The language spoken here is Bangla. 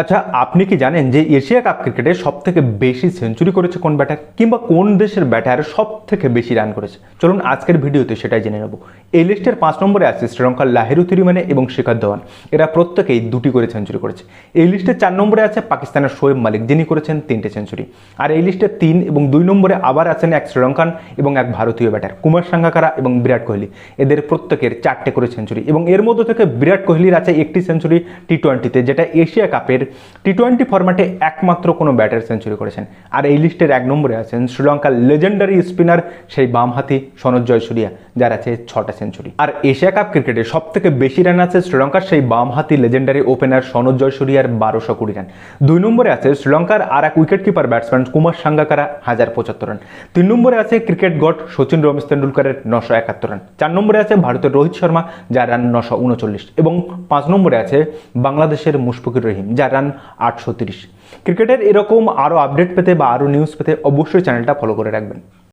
আচ্ছা আপনি কি জানেন যে এশিয়া কাপ ক্রিকেটে সব থেকে বেশি সেঞ্চুরি করেছে কোন ব্যাটার কিংবা কোন দেশের ব্যাটার সব থেকে বেশি রান করেছে? চলুন আজকের ভিডিওতে সেটাই জেনে নেব। এই লিস্টের পাঁচ নম্বরে আছে শ্রীলঙ্কার লাহেরু তিরিমানে এবং শিখর ধওয়ান। এরা প্রত্যেকেই দুটি করে সেঞ্চুরি করেছে। এই লিস্টের চার নম্বরে আছে পাকিস্তানের শোয়েব মালিক, যিনি করেছেন তিনটে সেঞ্চুরি। আর এই লিস্টে তিন এবং দুই নম্বরে আবার আছেন এক শ্রীলঙ্কান এবং এক ভারতীয় ব্যাটার, কুমার সাঙ্গাকারা এবং বিরাট কোহলি। এদের প্রত্যেকের চারটে করে সেঞ্চুরি এবং এর মধ্যে থেকে বিরাট কোহলির আছে একটি সেঞ্চুরি টি টোয়েন্টিতে যেটা এশিয়া কাপের টি টোয়েন্টি ফরম্যাটে একমাত্র কোনো ব্যাটার সেঞ্চুরি করেছেন। আর এই লিস্টের এক নম্বরে আছেন শ্রীলঙ্কার লেজেন্ডারি স্পিনার সেই বামহাতি সনজ জয়সুরিয়া, যার আছে ছটা সেঞ্চুরি আর এশিয়া কাপ ক্রিকেটে সব থেকে বেশি রান আছে শ্রীলঙ্কার সেই বামহাতি লেজেন্ডারি ওপেনার সনজ জয়সূরিয়ার বারোশো কুড়ি রান দুই নম্বরে আছে শ্রীলঙ্কার আর এক wicket keeper batsman Kumar Sangakkara, হাজার পঁচাত্তর রান তিন নম্বরে আছে ক্রিকেট গড সচিন রমেশ তেন্ডুলকারের নশো একাত্তর রান চার নম্বরে আছে ভারতের রোহিত শর্মা, যার রান নশো উনচল্লিশ। এবং পাঁচ নম্বরে আছে বাংলাদেশের মুশফিকুর রহিম, যার রান আটশো ক্রিকেটের এরকম আরও আপডেট পেতে বা আরও নিউজ পেতে অবশ্যই চ্যানেলটা ফলো করে রাখবেন।